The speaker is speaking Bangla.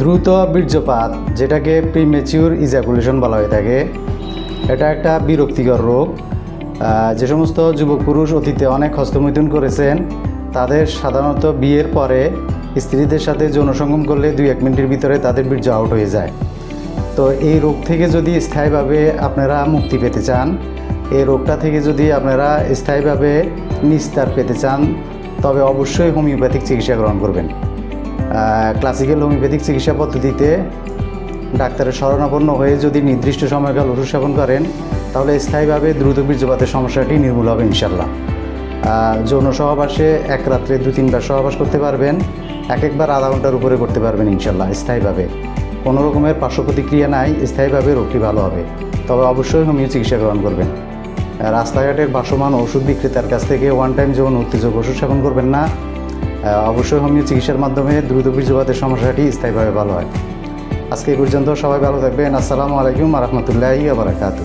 দ্রুত বীর্যপাত, যেটাকে প্রিমেচিউর ইজাকুলেশন বলা হয়ে থাকে। এটা একটা বিরক্তিকর রোগ। যে সমস্ত যুবক পুরুষ অতীতে অনেক হস্তমৈথুন করেছেন, তাদের সাধারণত বিয়ের পরে স্ত্রীদের সাথে যৌন সঙ্গম করলে দুই এক মিনিটের ভিতরে তাদের বীর্য আউট হয়ে যায়। তো এই রোগ থেকে যদি স্থায়ীভাবে আপনারা মুক্তি পেতে চান, এই রোগটা থেকে যদি আপনারা স্থায়ীভাবে নিস্তার পেতে চান, তবে অবশ্যই হোমিওপ্যাথিক চিকিৎসা গ্রহণ করবেন। ক্লাসিক্যাল হোমিওপ্যাথিক চিকিৎসা পদ্ধতিতে ডাক্তারের শরণাপন্ন হয়ে যদি নির্দিষ্ট সময়কাল ওষুধ সেবন করেন, তাহলে স্থায়ীভাবে দ্রুত বীর্যপাতের সমস্যাটি নির্মূল হবে ইনশাল্লাহ যৌন সহবাসে এক রাত্রে দু তিনবার সহবাস করতে পারবেন, এক একবার আধা ঘণ্টার উপরে করতে পারবেন ইনশাল্লাহ স্থায়ীভাবে। কোনো রকমের পার্শ্ব প্রতিক্রিয়া নাই, স্থায়ীভাবে রোগটি ভালো হবে। তবে অবশ্যই হোমিও চিকিৎসা গ্রহণ করবেন। রাস্তাঘাটের ভাসমান ওষুধ বিক্রেতার কাছ থেকে ওয়ান টাইম যখন উত্তেজক ওষুধ সেবন করবেন না। অবশ্যই হোমিও চিকিৎসার মাধ্যমে দ্রুত বীর্যপাতের সমস্যাটি স্থায়ীভাবে ভালো হয়। আজকে এই পর্যন্ত সবাই ভালো থাকবেন। আসসালামু আলাইকুম রহমতুল্লাহি আবরাকাতু